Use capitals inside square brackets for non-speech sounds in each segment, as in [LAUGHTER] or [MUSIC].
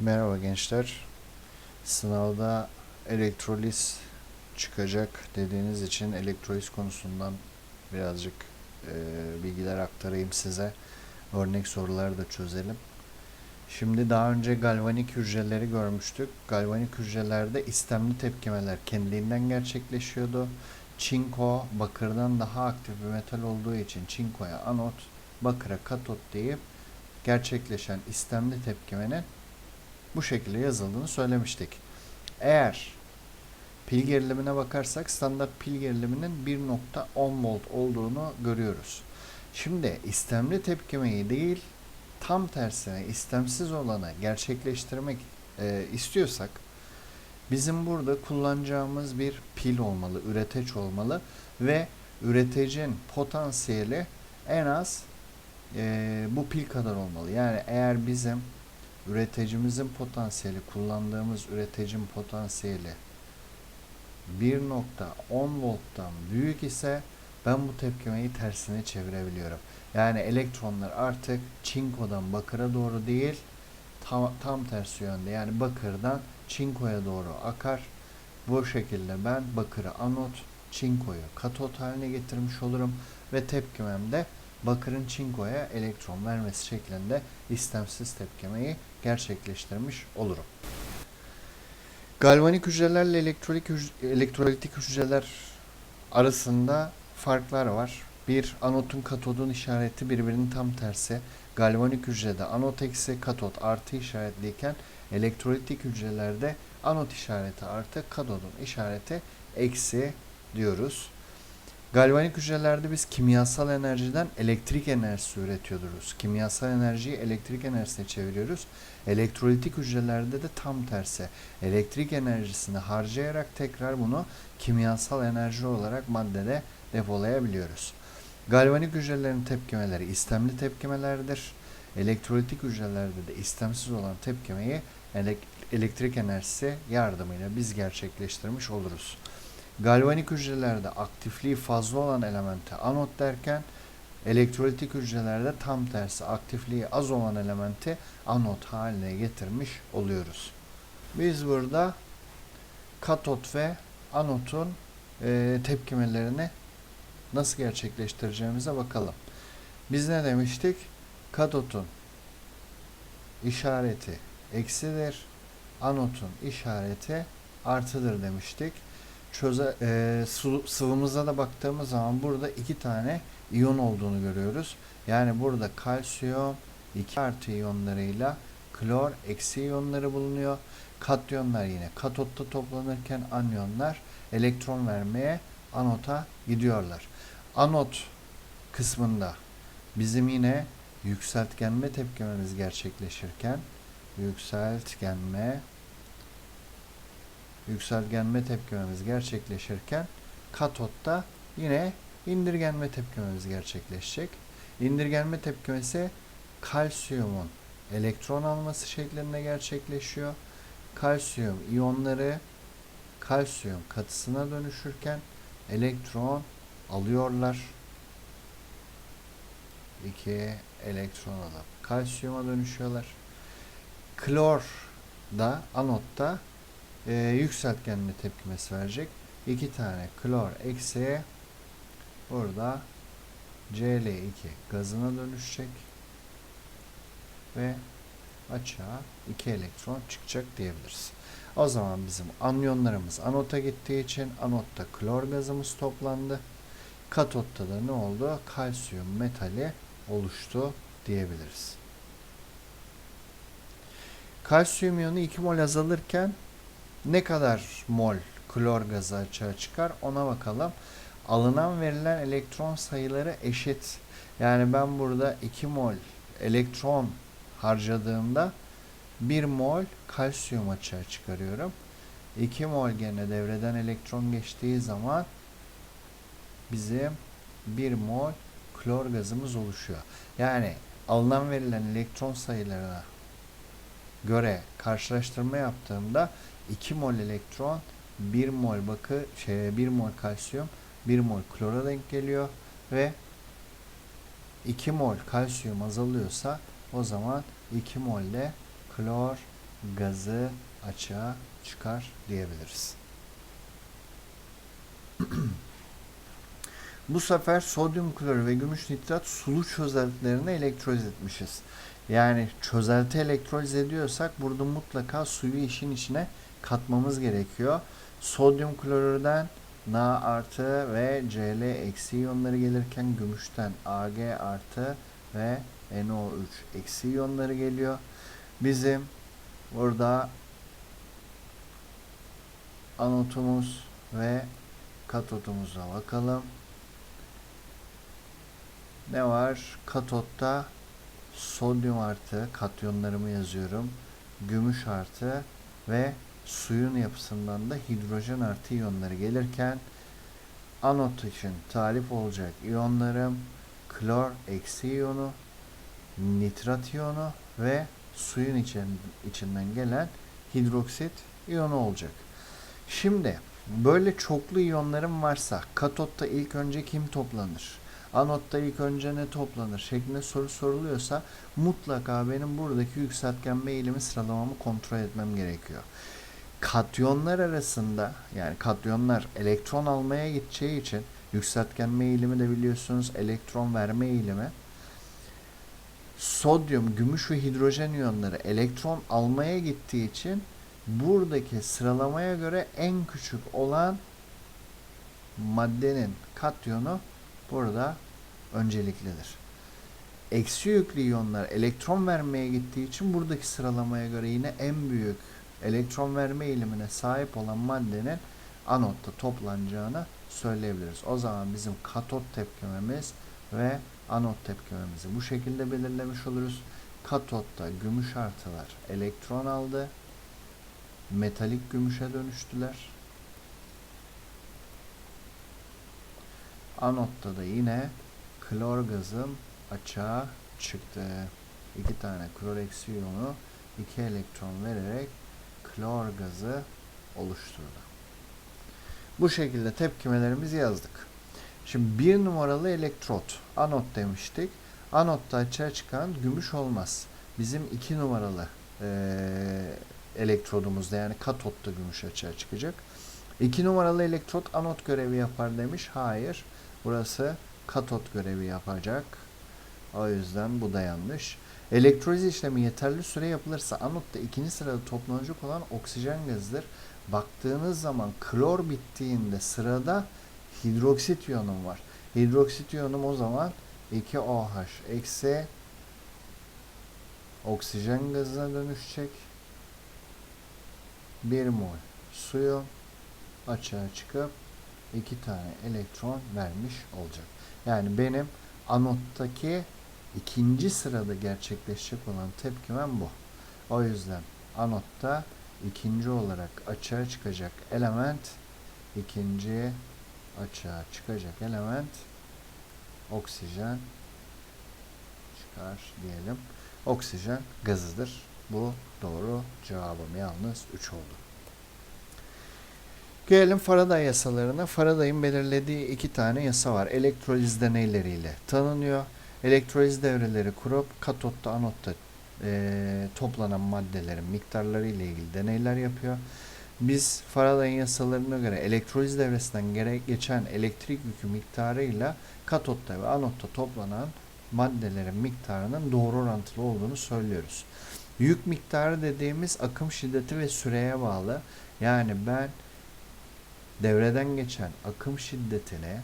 Merhaba gençler. Sınavda elektroliz çıkacak dediğiniz için elektroliz konusundan birazcık e, bilgiler aktarayım size. Örnek soruları da çözelim. Şimdi daha önce galvanik hücreleri görmüştük. Galvanik hücrelerde istemli tepkimeler kendiliğinden gerçekleşiyordu. Çinko bakırdan daha aktif bir metal olduğu için çinkoya anot, bakıra katot deyip gerçekleşen istemli tepkimenin bu şekilde yazıldığını söylemiştik. Eğer pil gerilimine bakarsak standart pil geriliminin 1.10 volt olduğunu görüyoruz. Şimdi istemli tepkimeyi değil tam tersine istemsiz olanı gerçekleştirmek e, istiyorsak bizim burada kullanacağımız bir pil olmalı, üreteç olmalı ve üretecin potansiyeli en az e, bu pil kadar olmalı. Yani eğer bizim üreticimizin potansiyeli, kullandığımız üreticinin potansiyeli 1.10 volttan büyük ise ben bu tepkimeyi tersine çevirebiliyorum. Yani elektronlar artık çinkodan bakıra doğru değil tam, tam tersi yönde yani bakırdan çinkoya doğru akar. Bu şekilde ben bakırı anot, çinkoyu katot haline getirmiş olurum ve tepkimem de bakırın çinkoya elektron vermesi şeklinde istemsiz tepkimeyi gerçekleştirmiş olurum. Galvanik hücrelerle elektrolik hüc- elektrolitik hücreler arasında farklar var. Bir anotun katodun işareti birbirinin tam tersi. Galvanik hücrede anot eksi katot artı işaretliyken elektrolitik hücrelerde anot işareti artı katodun işareti eksi diyoruz. Galvanik hücrelerde biz kimyasal enerjiden elektrik enerjisi üretiyoruz. Kimyasal enerjiyi elektrik enerjisine çeviriyoruz. Elektrolitik hücrelerde de tam tersi. Elektrik enerjisini harcayarak tekrar bunu kimyasal enerji olarak maddede depolayabiliyoruz. Galvanik hücrelerin tepkimeleri istemli tepkimelerdir. Elektrolitik hücrelerde de istemsiz olan tepkimeyi elek- elektrik enerjisi yardımıyla biz gerçekleştirmiş oluruz. Galvanik hücrelerde aktifliği fazla olan elemente anot derken elektrolitik hücrelerde tam tersi aktifliği az olan elementi anot haline getirmiş oluyoruz. Biz burada katot ve anotun e, tepkimelerini nasıl gerçekleştireceğimize bakalım. Biz ne demiştik? Katotun işareti eksidir, anotun işareti artıdır demiştik çöze, e, su, sıvımıza da baktığımız zaman burada iki tane iyon olduğunu görüyoruz. Yani burada kalsiyum 2 artı iyonlarıyla klor eksi iyonları bulunuyor. Katyonlar yine katotta toplanırken anyonlar elektron vermeye anota gidiyorlar. Anot kısmında bizim yine yükseltgenme tepkimemiz gerçekleşirken yükseltgenme yükseltgenme tepkimemiz gerçekleşirken katotta yine indirgenme tepkimemiz gerçekleşecek. İndirgenme tepkimesi kalsiyumun elektron alması şeklinde gerçekleşiyor. Kalsiyum iyonları kalsiyum katısına dönüşürken elektron alıyorlar. 2 elektron alıp kalsiyuma dönüşüyorlar. Klor da anotta e, yükseltgenme tepkimesi verecek. İki tane klor eksi burada Cl2 gazına dönüşecek ve açığa 2 elektron çıkacak diyebiliriz. O zaman bizim anyonlarımız anota gittiği için anotta klor gazımız toplandı. Katotta da ne oldu? Kalsiyum metali oluştu diyebiliriz. Kalsiyum iyonu 2 mol azalırken ne kadar mol klor gazı açığa çıkar ona bakalım. Alınan verilen elektron sayıları eşit. Yani ben burada 2 mol elektron harcadığımda 1 mol kalsiyum açığa çıkarıyorum. 2 mol gene devreden elektron geçtiği zaman bizim 1 mol klor gazımız oluşuyor. Yani alınan verilen elektron sayılarına göre karşılaştırma yaptığımda 2 mol elektron 1 mol bakı şey 1 mol kalsiyum 1 mol klora denk geliyor ve 2 mol kalsiyum azalıyorsa o zaman 2 mol de klor gazı açığa çıkar diyebiliriz. [CLEARS THROAT] Bu sefer sodyum klorür ve gümüş nitrat sulu çözeltilerine elektroliz etmişiz. Yani çözelti elektroliz ediyorsak burada mutlaka suyu işin içine katmamız gerekiyor. Sodyum klorürden Na artı ve Cl eksi iyonları gelirken gümüşten Ag artı ve NO3 eksi iyonları geliyor. Bizim burada anotumuz ve katotumuza bakalım. Ne var? Katotta sodyum artı katyonlarımı yazıyorum. Gümüş artı ve suyun yapısından da hidrojen artı iyonları gelirken anot için talip olacak iyonlarım klor eksi iyonu, nitrat iyonu ve suyun için, içinden gelen hidroksit iyonu olacak. Şimdi böyle çoklu iyonlarım varsa katotta ilk önce kim toplanır? Anotta ilk önce ne toplanır şeklinde soru soruluyorsa mutlaka benim buradaki yükseltgen eğilimi sıralamamı kontrol etmem gerekiyor. Katyonlar arasında yani katyonlar elektron almaya gideceği için yükseltgenme eğilimi de biliyorsunuz elektron verme eğilimi. Sodyum, gümüş ve hidrojen iyonları elektron almaya gittiği için buradaki sıralamaya göre en küçük olan maddenin katyonu burada önceliklidir. Eksi yüklü iyonlar elektron vermeye gittiği için buradaki sıralamaya göre yine en büyük elektron verme eğilimine sahip olan maddenin anotta toplanacağını söyleyebiliriz. O zaman bizim katot tepkimemiz ve anot tepkimemizi bu şekilde belirlemiş oluruz. Katotta gümüş artılar elektron aldı. Metalik gümüşe dönüştüler. Anotta da yine klor gazım açığa çıktı. İki tane klor eksi iki elektron vererek klor gazı oluşturdu. Bu şekilde tepkimelerimizi yazdık. Şimdi bir numaralı elektrot anot demiştik. Anotta açığa çıkan gümüş olmaz. Bizim iki numaralı e, elektrodumuzda yani katotta gümüş açığa çıkacak. İki numaralı elektrot anot görevi yapar demiş. Hayır. Burası katot görevi yapacak. O yüzden bu da yanlış. Elektroliz işlemi yeterli süre yapılırsa anotta ikinci sırada toplanacak olan oksijen gazıdır. Baktığınız zaman klor bittiğinde sırada hidroksit iyonum var. Hidroksit iyonum o zaman 2OH eksi oksijen gazına dönüşecek. 1 mol suyu açığa çıkıp 2 tane elektron vermiş olacak. Yani benim anottaki ikinci sırada gerçekleşecek olan tepkimem bu. O yüzden anotta ikinci olarak açığa çıkacak element ikinci açığa çıkacak element oksijen çıkar diyelim. Oksijen gazıdır. Bu doğru cevabım yalnız 3 oldu. Gelelim Faraday yasalarına. Faraday'ın belirlediği iki tane yasa var. Elektroliz deneyleriyle tanınıyor. Elektroliz devreleri kurup katotta anotta e, toplanan maddelerin miktarları ile ilgili deneyler yapıyor. Biz Faraday'ın yasalarına göre elektroliz devresinden gerek geçen elektrik yükü miktarıyla katotta ve anotta toplanan maddelerin miktarının doğru orantılı olduğunu söylüyoruz. Yük miktarı dediğimiz akım şiddeti ve süreye bağlı. Yani ben devreden geçen akım şiddetini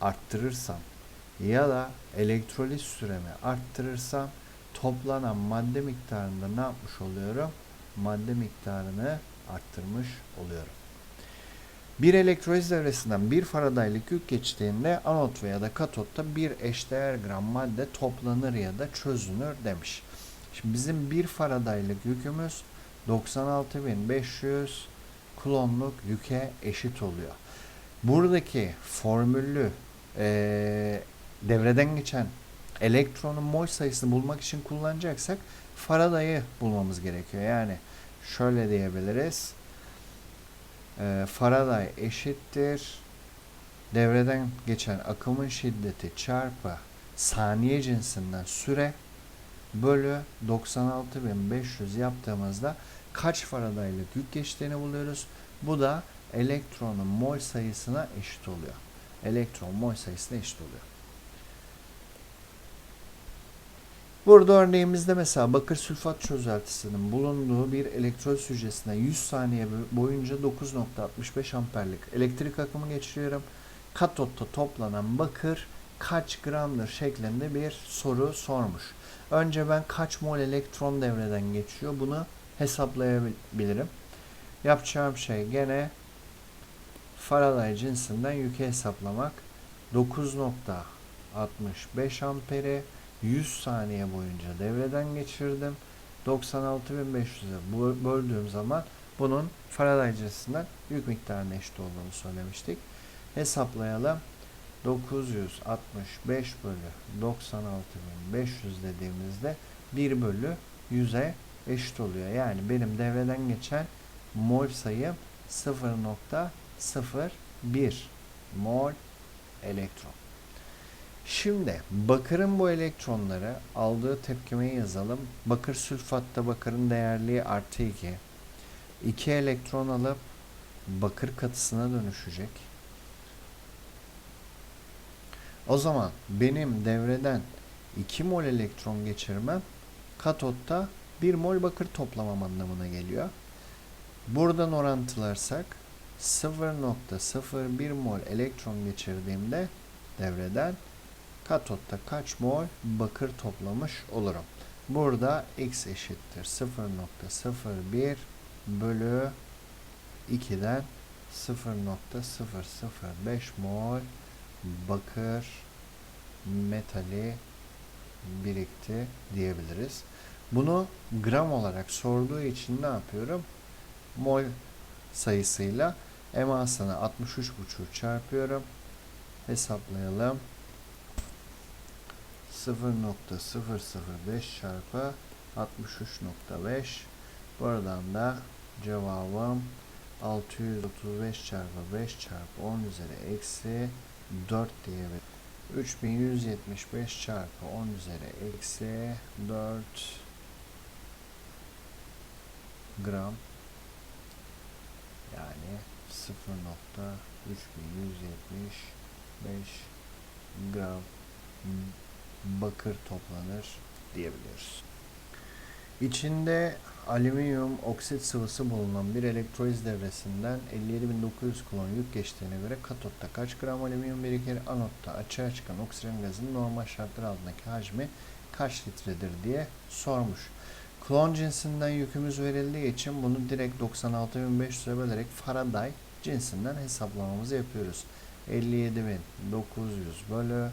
arttırırsam ya da elektrolit süremi arttırırsam toplanan madde miktarında ne yapmış oluyorum? Madde miktarını arttırmış oluyorum. Bir elektroliz devresinden bir Faradaylık yük geçtiğinde anot veya da katotta bir eşdeğer gram madde toplanır ya da çözünür demiş. Şimdi bizim bir Faradaylık yükümüz 96.500 klonluk yüke eşit oluyor. Buradaki formüllü e, devreden geçen elektronun mol sayısını bulmak için kullanacaksak Faraday'ı bulmamız gerekiyor. Yani şöyle diyebiliriz. E, Faraday eşittir devreden geçen akımın şiddeti çarpı saniye cinsinden süre bölü 96.500 yaptığımızda kaç Faraday'lık yük geçtiğini buluyoruz. Bu da elektronun mol sayısına eşit oluyor. Elektron mol sayısına eşit oluyor. Burada örneğimizde mesela bakır sülfat çözeltisinin bulunduğu bir elektrolit hücresine 100 saniye boyunca 9.65 amperlik elektrik akımı geçiriyorum. Katotta toplanan bakır kaç gramdır şeklinde bir soru sormuş. Önce ben kaç mol elektron devreden geçiyor bunu hesaplayabilirim. Yapacağım şey gene Faraday cinsinden yükü hesaplamak. 9.65 amperi 100 saniye boyunca devreden geçirdim. 96.500'e böldüğüm zaman bunun Faraday cinsinden yük miktarına eşit olduğunu söylemiştik. Hesaplayalım. 965 bölü 96.500 dediğimizde 1 bölü 100'e eşit oluyor. Yani benim devreden geçen mol sayım 0.01 mol elektron. Şimdi bakırın bu elektronları aldığı tepkimeyi yazalım. Bakır sülfatta bakırın değerliği artı 2. 2 elektron alıp bakır katısına dönüşecek. O zaman benim devreden 2 mol elektron geçirmem katotta 1 mol bakır toplamam anlamına geliyor. Buradan orantılarsak 0.01 mol elektron geçirdiğimde devreden katotta kaç mol bakır toplamış olurum. Burada x eşittir 0.01 bölü 2'den 0.005 mol bakır metali birikti diyebiliriz. Bunu gram olarak sorduğu için ne yapıyorum? Mol sayısıyla emasını 63,5 çarpıyorum. Hesaplayalım. 0.005 çarpı 63.5 Buradan da cevabım 635 çarpı 5 çarpı 10 üzeri eksi 4 diyebilirim. 3175 çarpı 10 üzeri eksi 4 gram. Yani 0.3175 gram bakır toplanır diyebiliyoruz. İçinde alüminyum oksit sıvısı bulunan bir elektroliz devresinden 57.900 kulon yük geçtiğine göre katotta kaç gram alüminyum birikir, anotta açığa çıkan oksijen gazının normal şartlar altındaki hacmi kaç litredir diye sormuş. Klon cinsinden yükümüz verildiği için bunu direkt 96.500'e bölerek Faraday cinsinden hesaplamamızı yapıyoruz. 57.900 bölü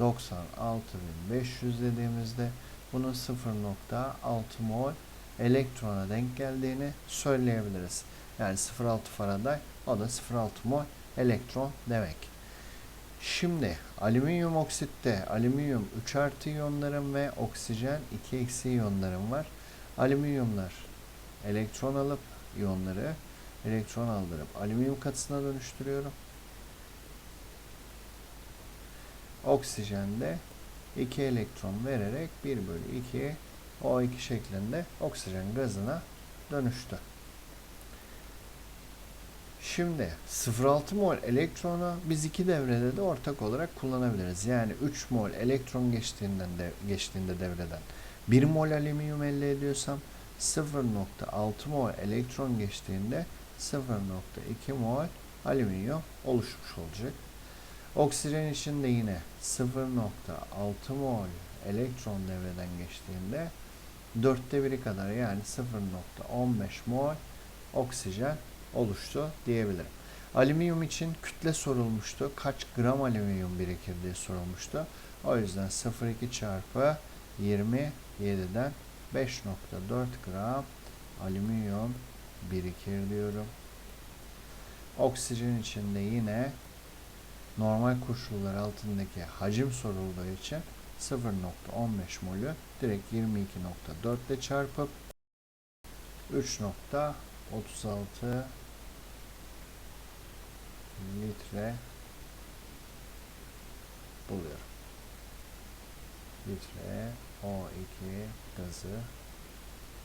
96.500 dediğimizde bunun 0.6 mol elektrona denk geldiğini söyleyebiliriz. Yani 0.6 Faraday o da 0.6 mol elektron demek. Şimdi alüminyum oksitte alüminyum 3 artı iyonlarım ve oksijen 2 eksi iyonlarım var. Alüminyumlar elektron alıp iyonları elektron aldırıp alüminyum katısına dönüştürüyorum. Oksijende 2 elektron vererek 1 bölü 2 O2 şeklinde oksijen gazına dönüştü. Şimdi 0.6 mol elektronu biz iki devrede de ortak olarak kullanabiliriz. Yani 3 mol elektron geçtiğinden de, geçtiğinde devreden 1 mol alüminyum elde ediyorsam 0.6 mol elektron geçtiğinde 0.2 mol alüminyum oluşmuş olacak. Oksijen için de yine 0.6 mol elektron devreden geçtiğinde dörtte biri kadar yani 0.15 mol oksijen oluştu diyebilirim. Alüminyum için kütle sorulmuştu. Kaç gram alüminyum birikir diye sorulmuştu. O yüzden 0.2 çarpı 27'den 5.4 gram alüminyum birikir diyorum. Oksijen için de yine normal koşullar altındaki hacim sorulduğu için 0.15 molü direkt 22.4 ile çarpıp 3.36 litre buluyorum. Litre O2 gazı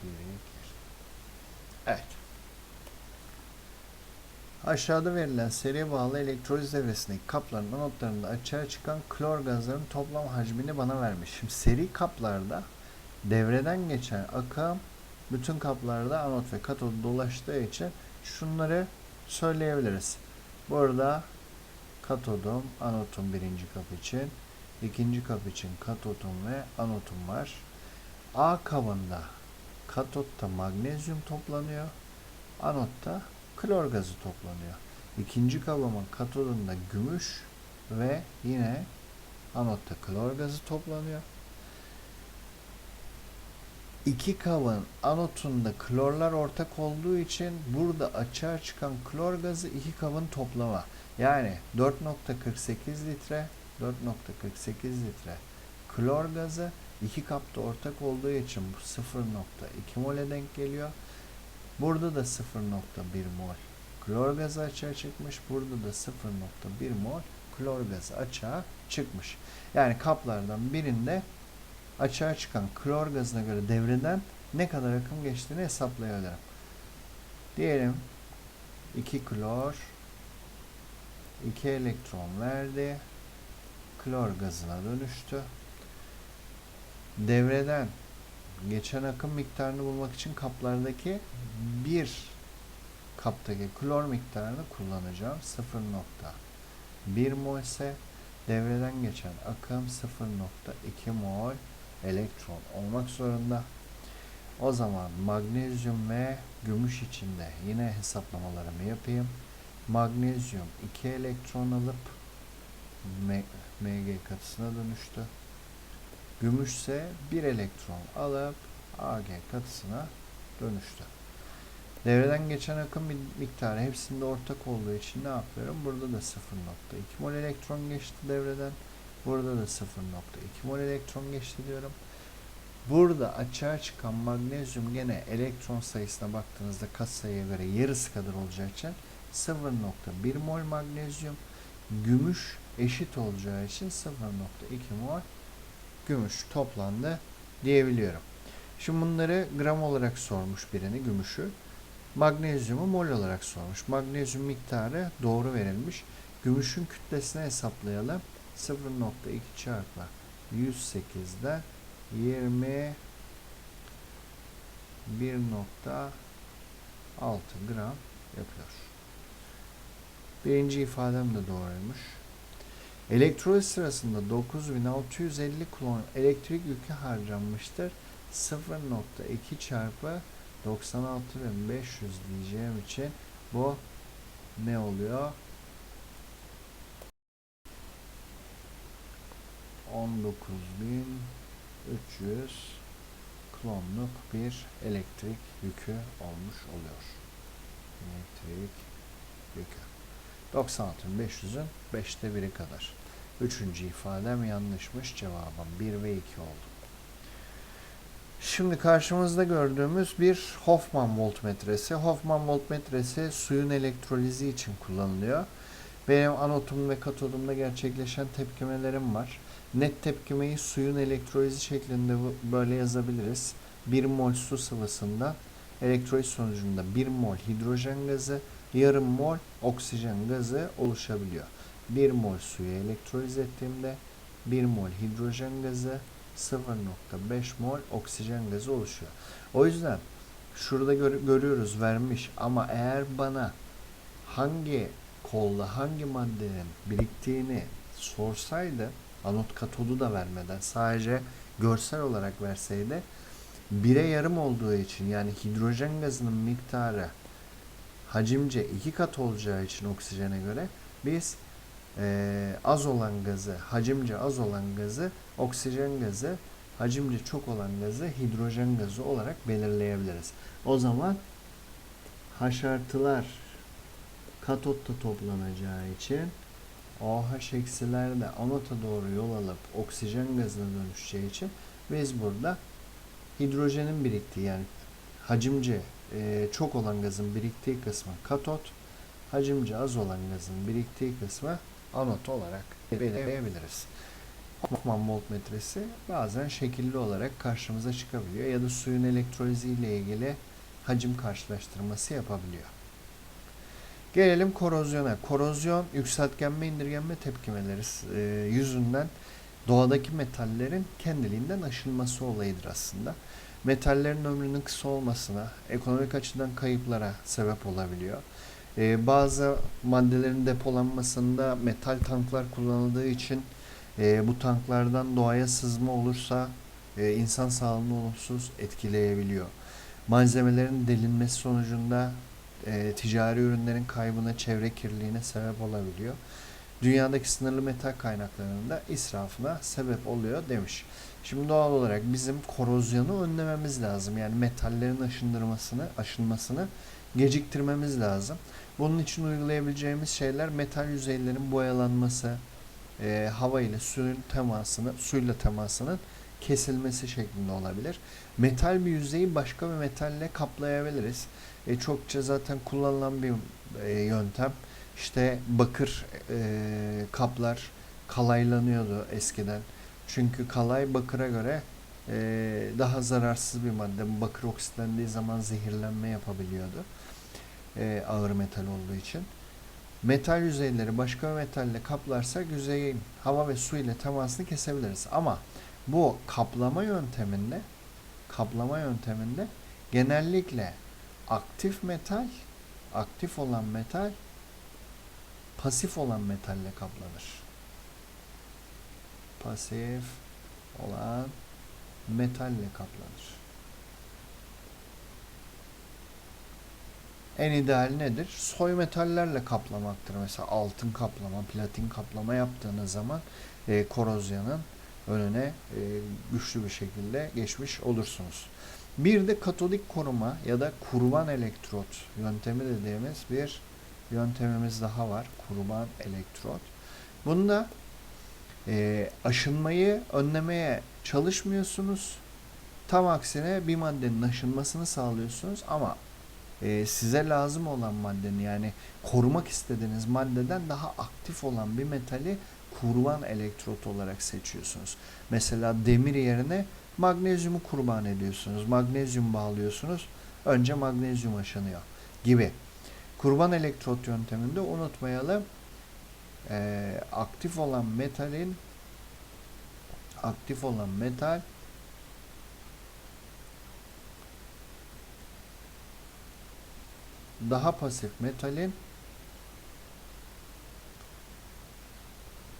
birikir. Evet. Aşağıda verilen seriye bağlı elektroliz devresindeki kapların anotlarında açığa çıkan klor gazların toplam hacmini bana vermiş. Şimdi seri kaplarda devreden geçen akım bütün kaplarda anot ve katod dolaştığı için şunları söyleyebiliriz. Burada katodum, anotum birinci kap için, ikinci kap için katodum ve anotum var. A kabında katotta magnezyum toplanıyor, anotta klor gazı toplanıyor. İkinci kabımın katodunda gümüş ve yine anotta klor gazı toplanıyor. İki kabın anotunda klorlar ortak olduğu için burada açığa çıkan klor gazı iki kabın toplama. Yani 4.48 litre 4.48 litre klor gazı iki kapta ortak olduğu için bu 0.2 mole denk geliyor. Burada da 0.1 mol klor gazı açığa çıkmış. Burada da 0.1 mol klor gazı açığa çıkmış. Yani kaplardan birinde açığa çıkan klor gazına göre devreden ne kadar akım geçtiğini hesaplayabilirim. Diyelim 2 klor 2 elektron verdi. Klor gazına dönüştü. Devreden geçen akım miktarını bulmak için kaplardaki bir kaptaki klor miktarını kullanacağım. 0.1 mol ise devreden geçen akım 0.2 mol elektron olmak zorunda. O zaman magnezyum ve gümüş içinde yine hesaplamalarımı yapayım. Magnezyum 2 elektron alıp Mg katısına dönüştü. Gümüş ise 1 elektron alıp Ag katısına dönüştü. Devreden geçen akım miktarı hepsinde ortak olduğu için ne yapıyorum? Burada da 0.2 mol elektron geçti devreden. Burada da 0.2 mol elektron geçti diyorum. Burada açığa çıkan magnezyum gene elektron sayısına baktığınızda kat sayıya göre yarısı kadar olacağı için 0.1 mol magnezyum gümüş eşit olacağı için 0.2 mol gümüş toplandı diyebiliyorum. Şimdi bunları gram olarak sormuş birini gümüşü. Magnezyumu mol olarak sormuş. Magnezyum miktarı doğru verilmiş. Gümüşün kütlesini hesaplayalım. 0.2 çarpı 108'den 20 1.6 gram yapıyor. Birinci ifadem de doğruymuş. Elektroliz sırasında 9650 kulon elektrik yükü harcanmıştır. 0.2 çarpı 96500 diyeceğim için bu ne oluyor? 19300 klonluk bir elektrik yükü olmuş oluyor. Elektrik yükü. 96500'ün 5'te biri kadar. Üçüncü ifadem yanlışmış. Cevabım 1 ve 2 oldu. Şimdi karşımızda gördüğümüz bir Hoffman voltmetresi. Hoffman voltmetresi suyun elektrolizi için kullanılıyor. Benim anotum ve katodumda gerçekleşen tepkimelerim var. Net tepkimeyi suyun elektrolizi şeklinde böyle yazabiliriz. 1 mol su sıvısında elektroliz sonucunda 1 mol hidrojen gazı, yarım mol oksijen gazı oluşabiliyor. 1 mol suyu elektroliz ettiğimde 1 mol hidrojen gazı, 0.5 mol oksijen gazı oluşuyor. O yüzden şurada gör görüyoruz vermiş ama eğer bana hangi kolda hangi maddenin biriktiğini sorsaydı anot katodu da vermeden sadece görsel olarak verseydi bire yarım olduğu için yani hidrojen gazının miktarı hacimce iki kat olacağı için oksijene göre biz e, az olan gazı, hacimce az olan gazı oksijen gazı, hacimce çok olan gazı hidrojen gazı olarak belirleyebiliriz. O zaman haşartılar katotta toplanacağı için OH eksiler de anota doğru yol alıp oksijen gazına dönüşeceği için biz burada hidrojenin biriktiği yani hacimce e, çok olan gazın biriktiği kısmı katot, hacimce az olan gazın biriktiği kısmı anot olarak belirleyebiliriz. Hoffman voltmetresi bazen şekilli olarak karşımıza çıkabiliyor ya da suyun elektrolizi ile ilgili hacim karşılaştırması yapabiliyor. Gelelim korozyona. Korozyon yükseltgenme indirgenme tepkimeleri e, yüzünden doğadaki metallerin kendiliğinden aşınması olayıdır aslında. Metallerin ömrünün kısa olmasına, ekonomik açıdan kayıplara sebep olabiliyor. E, bazı maddelerin depolanmasında metal tanklar kullanıldığı için e, bu tanklardan doğaya sızma olursa e, insan sağlığını olumsuz etkileyebiliyor. Malzemelerin delinmesi sonucunda e, ticari ürünlerin kaybına, çevre kirliliğine sebep olabiliyor. Dünyadaki sınırlı metal kaynaklarının da israfına sebep oluyor demiş. Şimdi doğal olarak bizim korozyonu önlememiz lazım. Yani metallerin aşındırmasını, aşınmasını geciktirmemiz lazım. Bunun için uygulayabileceğimiz şeyler metal yüzeylerin boyalanması, e, hava ile suyun temasını, suyla temasının kesilmesi şeklinde olabilir. Metal bir yüzeyi başka bir metalle kaplayabiliriz. E, çokça zaten kullanılan bir e, yöntem. İşte bakır e, kaplar kalaylanıyordu eskiden. Çünkü kalay bakıra göre e, daha zararsız bir madde. Bakır oksitlendiği zaman zehirlenme yapabiliyordu. E, ağır metal olduğu için. Metal yüzeyleri başka bir metalle kaplarsak yüzeyin hava ve su ile temasını kesebiliriz. Ama bu kaplama yönteminde kaplama yönteminde genellikle aktif metal, aktif olan metal pasif olan metalle kaplanır. Pasif olan metalle kaplanır. En ideal nedir? Soy metallerle kaplamaktır. Mesela altın kaplama, platin kaplama yaptığınız zaman e, korozyonun önüne e, güçlü bir şekilde geçmiş olursunuz. Bir de katodik koruma ya da kurban elektrot yöntemi dediğimiz bir yöntemimiz daha var. Kurban elektrot. Bunda e, aşınmayı önlemeye çalışmıyorsunuz. Tam aksine bir maddenin aşınmasını sağlıyorsunuz ama e, size lazım olan maddenin yani korumak istediğiniz maddeden daha aktif olan bir metali kurban elektrot olarak seçiyorsunuz. Mesela demir yerine magnezyumu kurban ediyorsunuz. Magnezyum bağlıyorsunuz. Önce magnezyum aşınıyor gibi. Kurban elektrot yönteminde unutmayalım e, aktif olan metalin aktif olan metal daha pasif metalin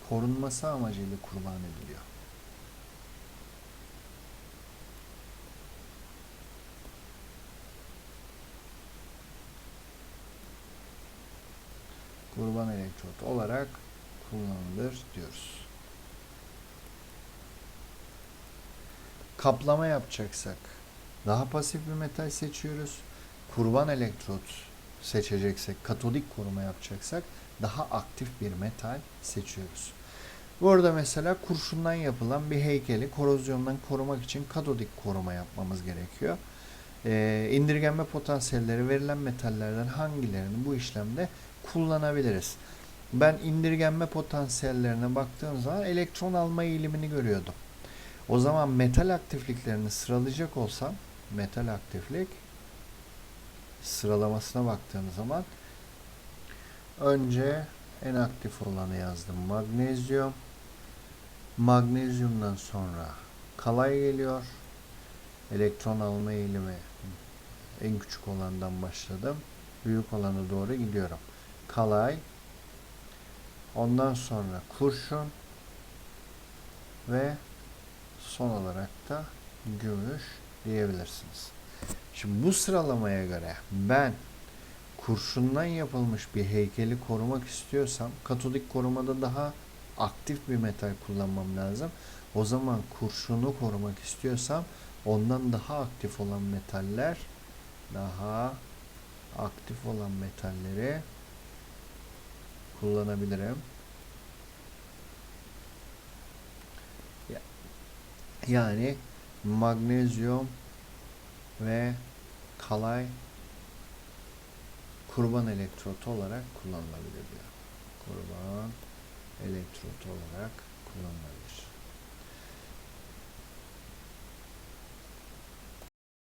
korunması amacıyla kurban ediliyor. Kurban elektrot olarak kullanılır diyoruz. Kaplama yapacaksak daha pasif bir metal seçiyoruz. Kurban elektrot seçeceksek, katodik koruma yapacaksak daha aktif bir metal seçiyoruz. Burada mesela kurşundan yapılan bir heykeli korozyondan korumak için katodik koruma yapmamız gerekiyor. Ee, indirgenme potansiyelleri verilen metallerden hangilerini bu işlemde kullanabiliriz? Ben indirgenme potansiyellerine baktığım zaman elektron alma eğilimini görüyordum. O zaman metal aktifliklerini sıralayacak olsam metal aktiflik sıralamasına baktığım zaman önce en aktif olanı yazdım. Magnezyum. Magnezyumdan sonra kalay geliyor. Elektron alma eğilimi en küçük olandan başladım. Büyük olana doğru gidiyorum. Kalay. Ondan sonra kurşun ve son olarak da gümüş diyebilirsiniz. Şimdi bu sıralamaya göre ben kurşundan yapılmış bir heykeli korumak istiyorsam katodik korumada daha aktif bir metal kullanmam lazım. O zaman kurşunu korumak istiyorsam ondan daha aktif olan metaller daha aktif olan metalleri kullanabilirim. Yani magnezyum ve kalay kurban elektrotu olarak kullanılabilir diyor. Kurban elektrotu olarak kullanılabilir.